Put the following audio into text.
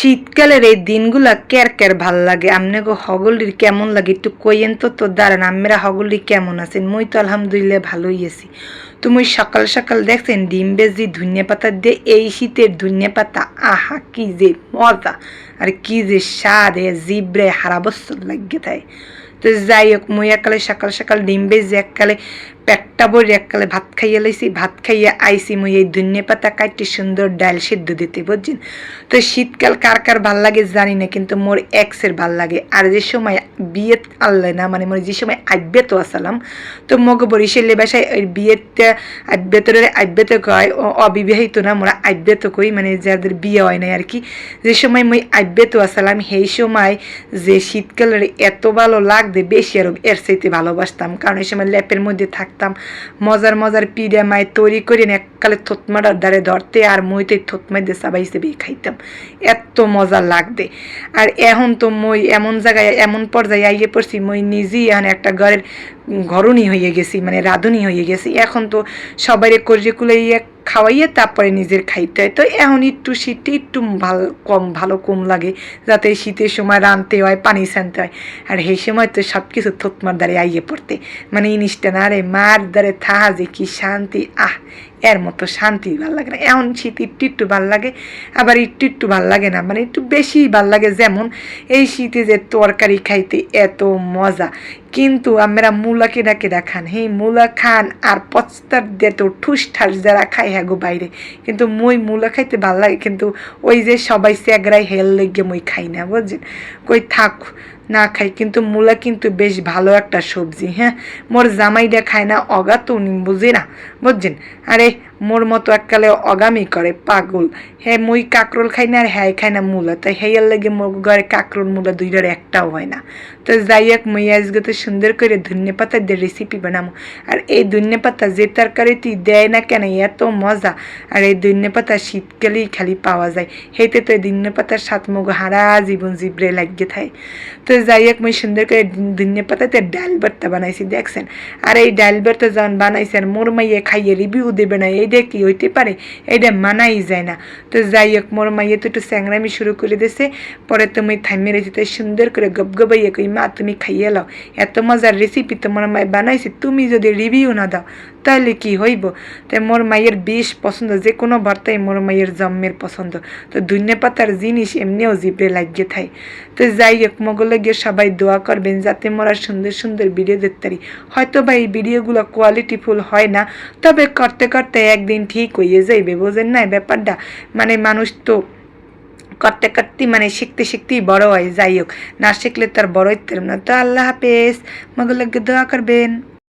শীতকালের এই দিনগুলা কের কের ভালো লাগে? আমনে গো হগলির কেমন লাগে? একটু কইয়েন তো তো দাঁড়ান আমরা হগলি কেমন আছেন? মই তো আলহামদুলিল্লাহ ভালোই আছি। তুমি সকাল সকাল দেখছেন, ডিম বেজি, ধনিয়া পাতা দিয়ে এই শীতের ধনিয়া পাতা, আহা, কি যে মজা! আর কি যে স্বাদ, এ জিব্রে হারা লাগে তাই তো যাই হোক, মুই একালে সকাল সকাল ডিম বেজি, এককালে পেটটা বড়ি এককালে ভাত খাইয়া লাইছি, ভাত খাইয়া আইসি মুই এই ধনিয়া পাতা কাটি সুন্দর ডাল সিদ্ধ দিতে, বুঝছেন? তো শীতকাল কার কার ভালো লাগে জানি না, কিন্তু মোর এক্সের ভালো লাগে। আর যে সময় বিয়ে আনলে না মানে মোর যে সময় আব্যে তো আসালাম তো মগ বরিশালে বাসায় ওই বিয়েতে আব্যতরে আব্যতে কয় অবিবাহিত না, মোরা আব্যত কই মানে যাদের বিয়ে হয় নাই আর কি। যে সময় মুই আব্যত আসালাম সেই সময় যে শীতকালের এত ভালো লাগবে বেশি আরও এর চাইতে ভালোবাসতাম, কারণ এই সময় ল্যাপের মধ্যে থাকতাম মজার মজার পিড়া মায় তৈরি করে এককালে থতমাটার দ্বারে ধরতে আর মইতে থতমাই দিয়ে সাবাই হিসেবে খাইতাম। এত মজা লাগতে আর এখন তো মই এমন জায়গায়, এমন পর্যায়ে আইয়ে পড়ছি, মই নিজেই এখন একটা ঘরের ঘরণী হয়ে গেছি মানে রাঁধুনি হয়ে গেছি। এখন তো সবাই করিয়ে কুলাইয়ে খাওয়াইয়ে তারপরে নিজের খাইতে হয়। তো এখন একটু শীতে একটু ভালো, কম ভালো, কম লাগে, যাতে শীতের সময় রানতে হয়, পানি ছানতে হয়। আর সেই সময় তো সব কিছু থতমার দ্বারে আইয়ে পড়তে। মানে ইনিসটা না রে, মার দ্বারে থাহা যে কি শান্তি, আহ, এর মতো শান্তি ভালো লাগে না। এখন শীত একটু একটু ভালো লাগে, আবার একটু একটু ভালো লাগে না। মানে একটু বেশি ভালো লাগে, যেমন এই শীতে যে তরকারি খাইতে এত মজা কিন্তু আমরা মূলাকে ডাকে দেখান। হে মূলা খান, আর পচতার দিয়ে তো ঠুস ঠাস যারা খায় হ্যাঁ গো বাইরে। কিন্তু মই মূলা খাইতে ভালো লাগে, কিন্তু ওই যে সবাই স্যাগরাই হেল লেগে মই খাই না, বুঝছেন? কই থাক না খাই, কিন্তু মূলা কিন্তু বেশ ভালো একটা সবজি হ্যাঁ? মোর জামাইটা খায় না অগা তো উনি বুঝে না, বুঝছেন? আরে, মোর মতো এককালে অগামি করে, পাগল। হ্যাঁ মুই কাকরোল খাই না আর হ্যাঁ খাই না মূলা, তাই হেয়ার লাগে মোর ঘরে কাকরোল, মূলা দুইটার একটাও হয় না। তো যাই হোক, মুই আজকে তো সুন্দর করে ধনে পাতা দিয়ে রেসিপি বানাবো আর এই ধনে পাতা যে তরকারিতে দেয় না কেন, এত মজা। আর এই ধনে পাতা শীতকালেই খালি পাওয়া যায়। হেতে তো এই ধনে পাতার সাত মুখ হারা জীবন জিবরে লাগিয়ে থাকে। তো যাই হোক, মুই সুন্দর করে ধনে পাতাতে ডাল ভর্তা বানাইছি, দেখছেন? আর এই ডাল ভর্তা যখন বানাইছেন মোর মাইয়ে খাইয়ে রিভিউ দেবে না এইটা কি হইতে পারে? এইটা মানাই যায় না। তো যাই হোক, মোর মাইয়ে তো একটু স্যাংরামি শুরু করে দিয়েছে পরে তুমি থামিয়ে রেখেছি তাই সুন্দর করে গবগবাইয়ে কই, মা, তুমি খাইয়ে লাও। এত মজার রেসিপি তোমার মায় বানাইছে, তুমি যদি রিভিউ না দাও তাহলে কি হইব? তাই মোর মায়ের বেশ পছন্দ, যে কোনো ভর্তাই মোর মায়ের জন্মের পছন্দ। তো ধনে পাতার জিনিস এমনিও জিপে লাগিয়ে থাকে তো যাই হোক মগলে গিয়ে সবাই দোয়া করবেন যাতে মোরা সুন্দর সুন্দর ভিডিও দেখতে পারি। হয়তো বা এই ভিডিওগুলো কোয়ালিটিফুল হয় না, তবে করতে করতে একদিন ঠিক হয়ে যাইবে, বোঝেন না ব্যাপারটা? মানে মানুষ তো করতে করতে মানে শিখতে শিখতেই বড় হয়, যাই হোক। না শিখলে তার বড় হইতে না। তো আল্লাহ হাফেজ মগলকে দোয়া করবেন।